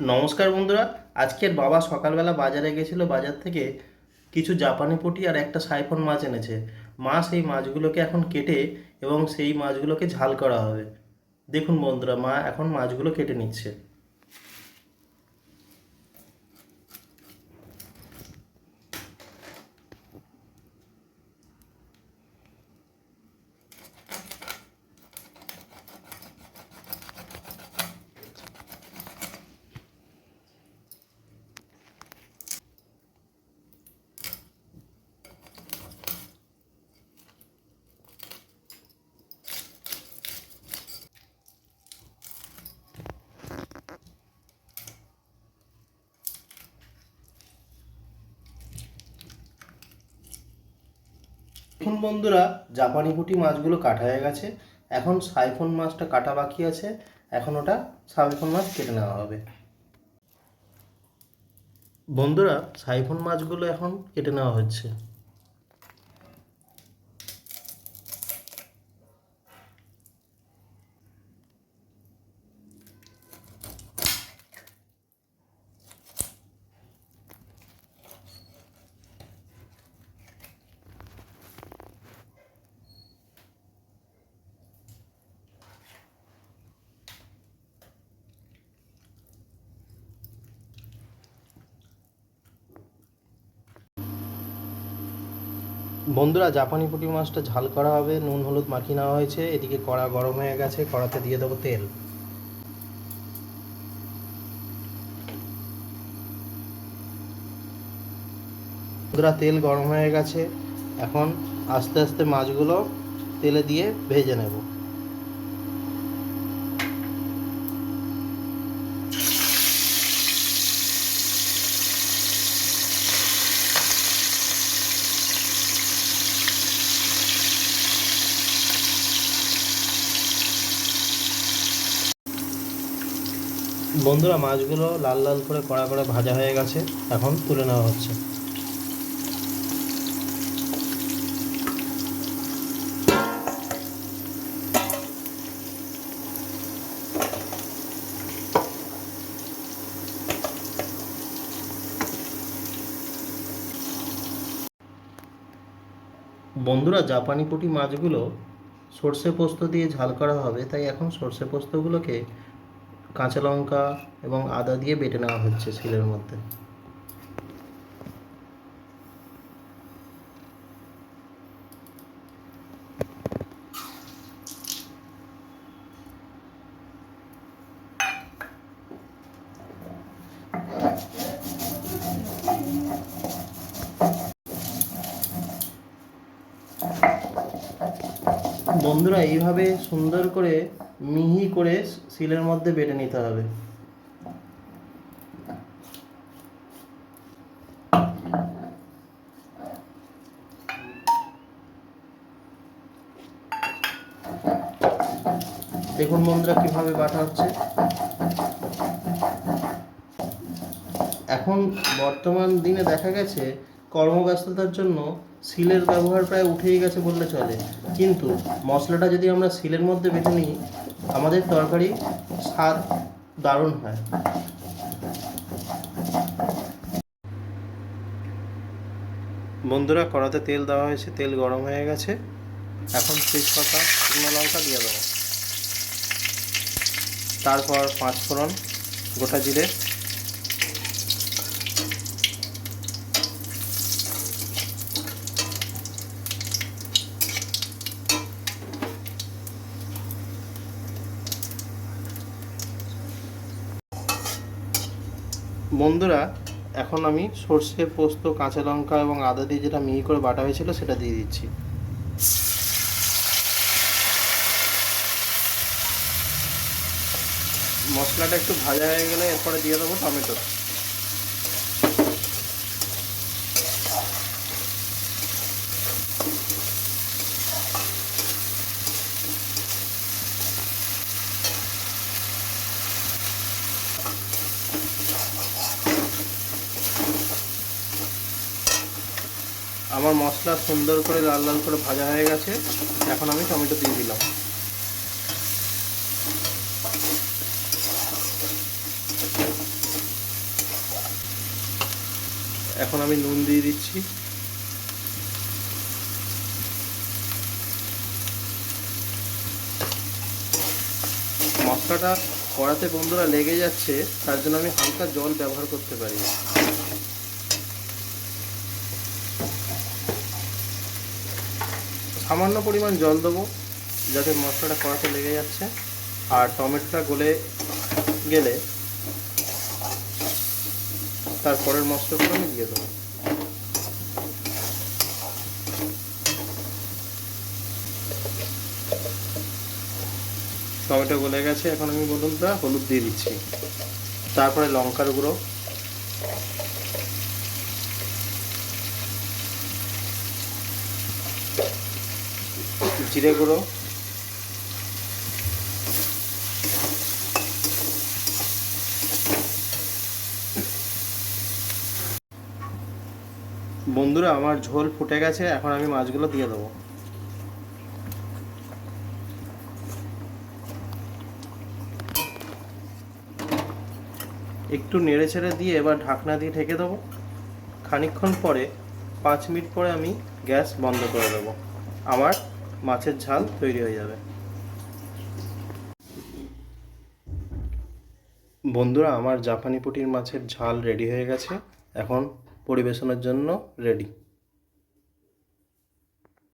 নমস্কার বন্ধুরা, আজকের বাবা সকালবেলা বাজারে গেছিল, বাজার থেকে কিছু জাপানি পুটি আর একটা সাইফন মাছ এনেছে। মা সেই মাছগুলোকে এখন কেটে এবং সেই মাছগুলোকে ঝাল করা হবে। দেখুন বন্ধুরা, মা এখন মাছগুলো কেটে নিচ্ছে। দেখুন বন্ধুরা, জাপানি পুঁটি মাছগুলো কাটা হয়ে গেছে। এখন সাইফোন মাছটা কাটা বাকি আছে। এখন ওটা সাইফোন মাছ কেটে নেওয়া হবে। বন্ধুরা, সাইফোন মাছগুলো এখন কেটে নেওয়া হচ্ছে। বন্ধুরা, জাপানি পুঁটি মাছটা ঝাল করা হবে, নুন, হলুদ মাখি নেওয়া হয়েছে। এদিকে কড়া গরম হয়ে গেছে, কড়াতে দিয়ে দেবো তেল। বন্ধুরা, তেল গরম হয়ে গেছে। এখন আস্তে আস্তে মাছগুলো তেলে দিয়ে ভেজে নেব। বন্ধুরা, মাছগুলো লাল লাল করে কড়া করে ভাজা হয়ে গেছে, এখন তুলে নেওয়া হচ্ছে। বন্ধুরা, জাপানি পুঁটি মাছগুলো সর্ষে পোস্ত দিয়ে ঝাল করা হবে, তাই এখন সর্ষে পোস্তগুলোকে কাঁচা লঙ্কা এবং আদা দিয়ে বেটে নেওয়া হচ্ছে শিলের মধ্যে। বন্ধুরা এইভাবে সুন্দর করে মিহি করে শিলের মধ্যে বেটে নিতে হবে। দেখুন বন্ধুরা কীভাবে বাটা হচ্ছে। এখন বর্তমান দিনে দেখা গেছে কর্মব্যস্ততার জন্য শিলের ব্যবহার প্রায় উঠেই গেছে বললে চলে। কিন্তু মশলাটা যদি আমরা শিলের মধ্যে বেটে নিই আমাদের তরকারি স্বাদ দারুণ হয়। বন্ধুরা, কড়াতে তেল দেওয়া হয়েছে, তেল গরম হয়ে গেছে। এখন তেজপাতা, শুকনো লঙ্কা দিয়ে দেবো। তারপর পাঁচ ফোড়ন গোটা জিরে। বন্ধুরা, এখন আমি সর্ষে, পোস্ত, কাঁচা লঙ্কা এবং আদা দিয়ে যেটা মিহি করে বাটা হয়েছিল সেটা দিয়ে দিচ্ছি। মশলাটা একটু ভাজা হয়ে গেলে এরপরে দিয়ে দেবো টমেটো। আমার মশলা সুন্দর করে লাল লাল করে ভাজা হয়ে গেছে। এখন আমি টমেটো দিয়ে দিলাম। এখন আমি নুন দিয়ে দিচ্ছি। মশলাটা কড়াতে বন্ধুরা লেগে যাচ্ছে, তার জন্য আমি হালকা জল ব্যবহার করতে পারি। সামান্য পরিমাণ জল দেবো, যাতে মশলাটা কড়াতে লেগে যাচ্ছে। আর টমেটোটা গলে গেলে তারপরের মশলাগুলো আমি দিয়ে দেবো। টমেটো গলে গেছে, এখন আমি বলুনটা হলুদ দিয়ে দিচ্ছি। তারপরে লঙ্কার গুঁড়ো। জিরে গুঁড়ো। বন্ধুরা, আমার ঝোল ফুটে গেছে, এখন আমি মাছগুলো দিয়ে দেবো। একটু নেড়ে ছেড়ে দিয়ে এবার ঢাকনা দিয়ে ঢেকে দেবো। খানিকক্ষণ পরে, পাঁচ মিনিট পরে আমি গ্যাস বন্ধ করে দেবো। আমার মাছের ঝাল তৈরি হয়ে যাবে। বন্ধুরা, আমার জাপানি পুটির মাছের ঝাল রেডি হয়ে গেছে। এখন পরিবেশনের জন্য রেডি